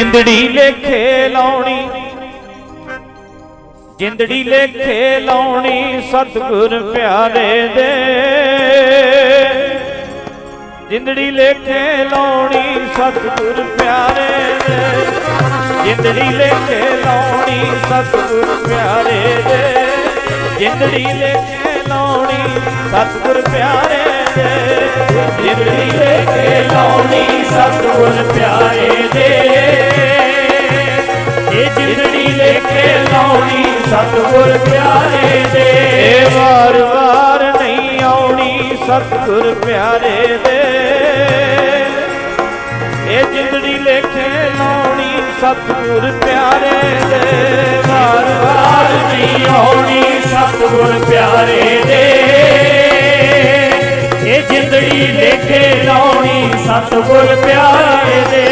ਜਿੰਦੜੀ ਲੇਖੇ ਲਾਉਣੀ। ਜਿੰਦੜੀ ਲੇਖੇ ਲਾਉਣੀ ਸਤਿਗੁਰ ਪਿਆਰੇ ਦੇ। ਜਿੰਦੜੀ ਲੇਖੇ ਲਾਉਣੀ ਸਤਿਗੁਰ ਪਿਆਰੇ ਦੇ। ਜਿੰਦੜੀ ਲੇਖੇ ਲਾਉਣੀ ਸਤਿਗੁਰ ਪਿਆਰੇ ਦੇ। ਜਿੰਦੜੀ ਲੇਖੇ ਲਾਉਣੀ ਸਤਿਗੁਰ ਪਿਆਰੇ ਸਤਿਗੁਰ ਪਿਆਰੇ ਦੇ। ਇਹ ਜਿੰਦੜੀ ਲੇਖੇ ਲਾਉਣੀ ਸਤਿਗੁਰ ਪਿਆਰੇ ਦੇ। ਵਾਰ ਵਾਰ ਨਹੀਂ ਆਉਣੀ ਸਤਿਗੁਰ ਪਿਆਰੇ ਦੇ। ਇਹ ਜਿੰਦੜੀ ਲੇਖੇ ਲਾਉਣੀ ਸਤਿਗੁਰ ਪਿਆਰੇ ਦੇ। ਵਾਰ ਵਾਰ ਨਹੀਂ ਆਉਣੀ ਸਤਿਗੁਰ ਪਿਆਰੇ ਦੇ। ਇਹ ਜਿੰਦੜੀ ਲੇਖੇ ਲਾਉਣੀ ਸਤਿਗੁਰ ਪਿਆਰੇ ਦੇ